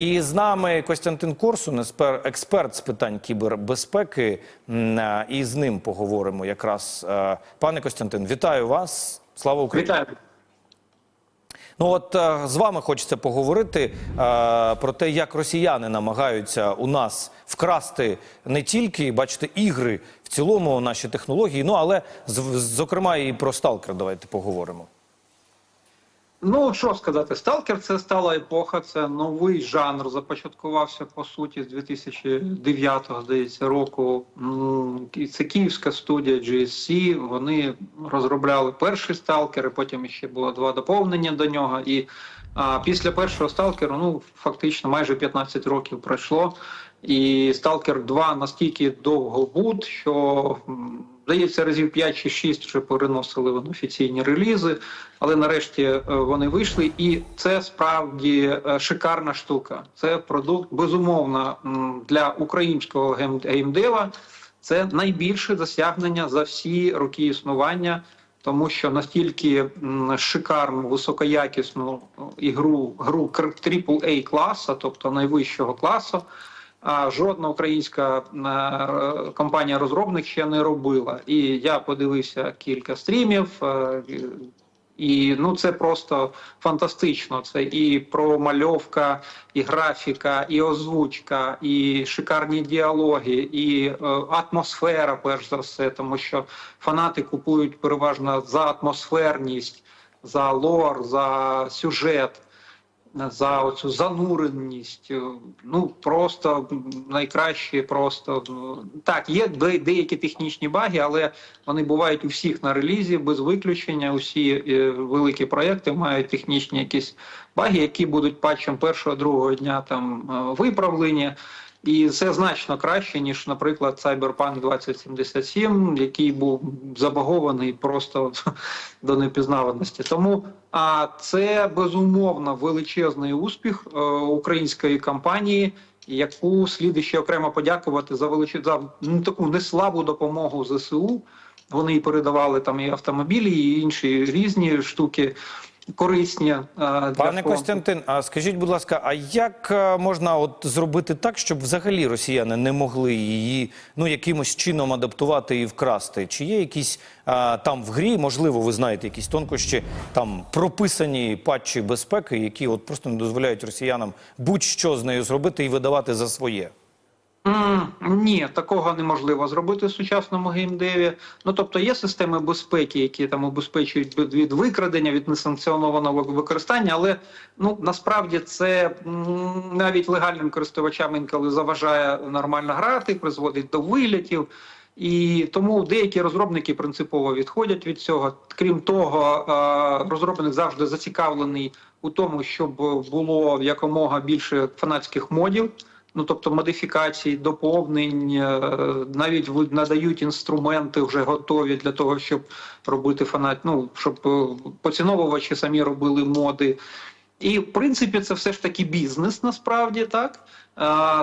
І з нами Костянтин Корсун, експерт з питань кібербезпеки. Е, І з ним поговоримо якраз. Е, Пане Костянтин, вітаю вас. Слава Україні! Вітаю. Ну от е, з вами хочеться поговорити е, про те, як росіяни намагаються у нас вкрасти не тільки бачите ігри в цілому, наші технології, ну але з- зокрема і про сталкер. Давайте поговоримо. Ну що сказати, сталкер це стала епоха, це новий жанр. Започаткувався по суті з 2009 здається року. Це київська студія GSC. Вони розробляли перший сталкер, і потім ще було два доповнення до нього. І а, після першого сталкеру, ну фактично майже 15 років пройшло. І Сталкер 2 настільки довго буд, що здається, разів 5 чи 6 вже переносили в офіційні релізи, але нарешті е, вони вийшли, і це справді е, шикарна штука. Це продукт безумовно для українського гейм- геймдева. Це найбільше досягнення за всі роки існування. Тому що настільки шикарну, високоякісну ігру, гру AAA класу, тобто найвищого класу, жодна українська е, компанія-розробник ще не робила. І я подивився кілька стрімів. е, І ну це просто фантастично. Це і промальовка, і графіка, і озвучка, і шикарні діалоги, і е, атмосфера, перш за все, тому що фанати купують переважно за атмосферність, за лор, за сюжет за оцю зануреність. е, Ну просто найкраще, просто ну, так. Є де- деякі технічні баги, але вони бувають у всіх на релізі без виключення. Усі е, великі проекти мають технічні якісь баги, які будуть патчем першого другого дня там е, виправлені. І це значно краще, ніж, наприклад, Cyberpunk 2077, який був забагований просто до непізнаваності. Тому а це безумовно величезний успіх е, української компанії, яку слід ще окремо подякувати за величез... за ну, таку неслабу допомогу ЗСУ. Вони і передавали там і автомобілі, і інші різні штуки корисні. е, для Пане фронту. Костянтин, а скажіть, будь ласка, а як е, можна от зробити так, щоб взагалі росіяни не могли її ну якимось чином адаптувати і вкрасти? Чи є якісь а, там в грі, можливо, ви знаєте якісь тонкощі, там прописані патчі безпеки, які от просто не дозволяють росіянам будь-що з нею зробити і видавати за своє? Ні, такого неможливо зробити в сучасному геймдеві. Ну тобто є системи безпеки, які там убезпечують від- викрадення, від несанкціонованого використання, але ну насправді це навіть легальним користувачам інколи заважає нормально грати, призводить до вилітів. І тому деякі розробники принципово відходять від цього. Крім того, розробник завжди зацікавлений у тому, щоб було якомога більше фанатських модів. Ну, тобто модифікацій, доповнень, е, навіть надають інструменти вже готові для того, щоб робити фанат, ну щоб е, поціновувачі самі робили моди. І в принципі це все ж таки бізнес насправді так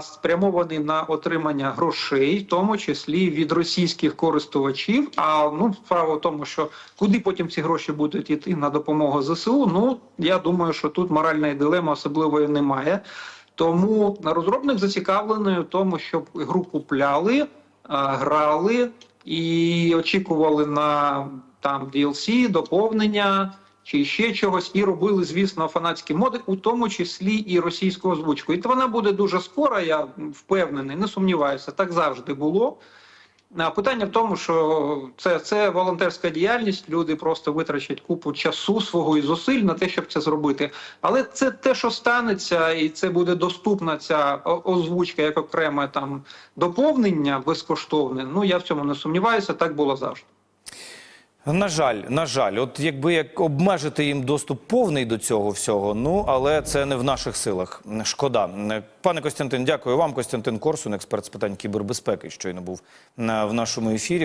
спрямований на отримання грошей, в тому числі від російських користувачів. А ну справа в тому, що куди потім ці гроші будуть йти на допомогу ЗСУ. Ну я думаю, що тут моральної дилеми особливої немає. Тому розробник зацікавлений у тому, щоб гру купляли, е, грали і очікували на там DLC, доповнення чи ще чогось, і робили, звісно, фанатські моди, у тому числі і російську озвучку. І вона буде дуже скоро, я впевнений, не сумніваюся, так завжди було. Питання в тому, що це, це волонтерська діяльність. Люди просто витрачать купу часу свого і зусиль на те, щоб це зробити. Але це те, що станеться, і це буде доступна ця озвучка як окреме там доповнення безкоштовне. Ну я в цьому не сумніваюся. Так було завжди. На жаль, на жаль, от якби як обмежити їм доступ повний до цього всього, ну але це не в наших силах. Шкода, пане Костянтин, дякую вам. Костянтин Корсун, експерт з питань кібербезпеки, щойно був в нашому ефірі.